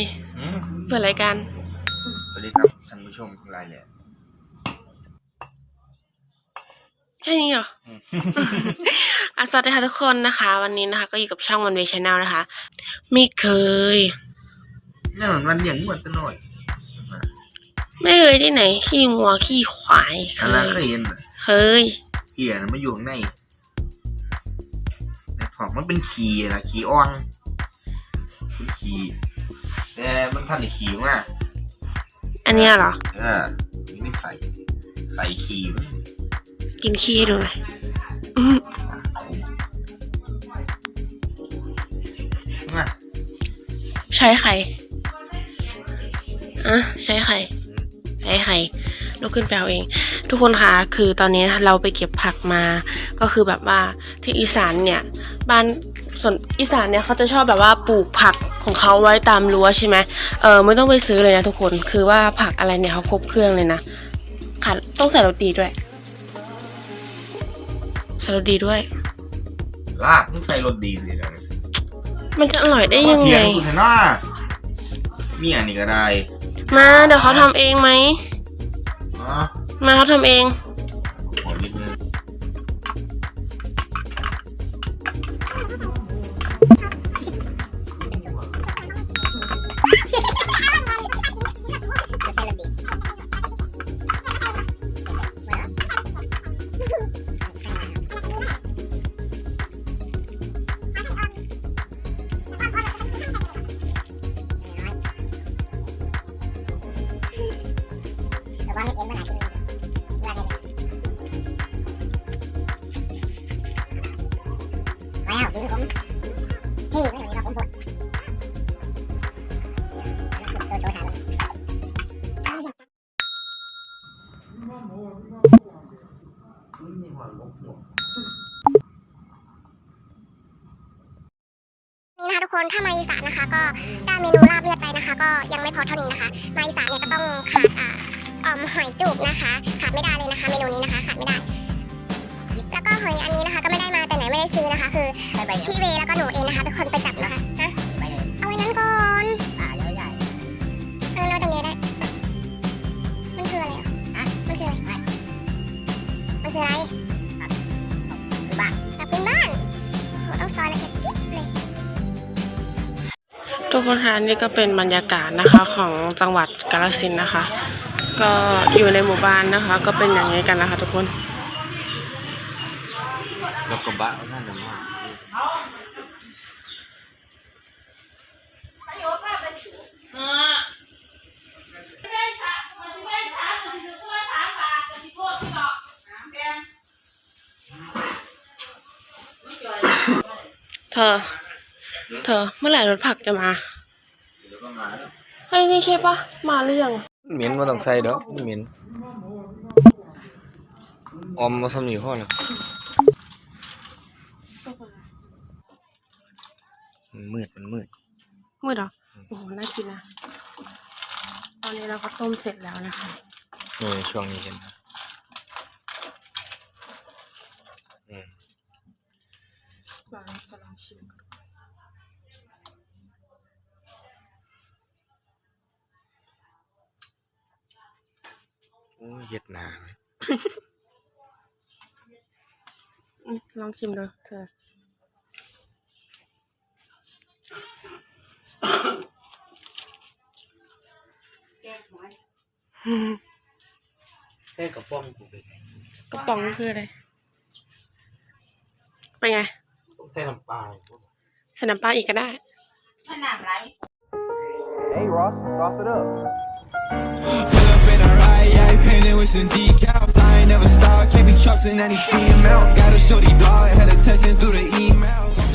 นี่อืมเปิดรายการสวัสดีครับท่านผู้ชมทั้งหลายแหละแค่นี้เหรอ อืม อะสวัสดีค่ะทุกคนนะคะ วันนี้นะคะก็อยู่กับช่องวันเวชแนลนะคะ ไม่เคยนี่มันวันอย่างเหมือนตะหน่อยไม่เคยที่ไหน ขี้งัวขี้ควายเคอะไรยเคยเห็นน่ะเคยเหี้ยน่ะมันอยู่ข้างในในท้องมันเป็นขี้นะขี้อ่อนเป็นขี้ แต่มันทันได้ขี้มากอันเนี้ยเหรอ เออนี่ใส่ ใส่ขี้มันกินขี้ให้ดูหน่อยอื้อขมมาใช้ไข่อะใช้ไข่ใช้ไข่ลุกขึ้นไปเอาเอง ทุกคนคะคือตอนนี้นะคะเราไปเก็บผักมา ก็คือแบบว่าที่อีสานเนี่ย บ้าน ส่วนอีสานเนี่ยเขาจะชอบแบบว่าปลูกผักของเขาไว้ตามรั้วใช่ไหมเออไม่ต้องไปซื้อเลยนะทุกคน คือว่าผักอะไรเนี่ยเขาครบเครื่องเลยนะค่ะต้องใส่รสดีด้วยใส่รสดีด้วย ลากมึงใส่รสดีสิจังมันจะอร่อยได้ยังเทีไงยงสุดหน้าเมียนี่ก็ได้ มาเดี๋ยวเขาทำเองไหมเนาะมาเขาทำเอง ว้าวดินผมที่ไม่มีว่าผมปวดนี่นะคะทุกคนถ้ามาอีสานนะคะ ก็ได้เมนูลาบเลือดไปนะคะ ก็ยังไม่พอเท่านี้นะคะมาอีสานเนี่ยก็ต้องขาดอ่าอมหอยจุกนะคะ ขาดไม่ได้เลยนะคะ เมนูนี้นะคะขาดไม่ได้ แล้วก็หอยอันนี้นะคะ ก็ไม่ได้มา ไหนไม่ได้ซื้อนะคะ คือพี่เวแล้วก็หนูเองนะคะเป็นคนไปจับนะคะฮะเอาไว้นั้นก่อนอ่าใหญ่เออเราตรงนี้ได้ มันคืออะไรอะฮะมันคืออะไรมันคืออะไรคือบ้านเป็นบ้านโหต้องซอยละเอียดจิ๊บเลยทุกคนคะนี่ก็เป็นบรรยากาศนะคะของจังหวัดกาฬสินธุ์นะคะ ก็อยู่ในหมู่บ้านนะคะ ก็เป็นอย่างนี้กันนะคะ ทุกคน แล้วก็บะนั่นน่ะมาเธอ เธอ เมื่อไหร่รถผักจะมาเดี๋ยวก็มาแล้วเฮ้ยนี่ใช่ปะมาหรือยังเหม็นมาต้องใส่ดอกเหม็นอมมาสำนีพ่อแล้ มันมืดมันมืดมืดเหรอโอ้โหน่ากินนะตอนนี้เราก็ต้มเสร็จแล้วนะคะนี่ช่วงนี้เห็นนะอืมมาจะลองชิมกันโอ้ยเย็ดหนาเลยอืมลองชิมดูเธอ แค่กระป๋องกูไปกระป๋องคืออะไรเป็นไงต้องใส่น้ำปลาใส่น้ำปลาอีกก็ได้ Hey Ross sauce it up Pull up in a ride, yeah, I painted with some decals. I ain't never stop, can't be trusting any female. Got a shorty dog, had a texting through the email.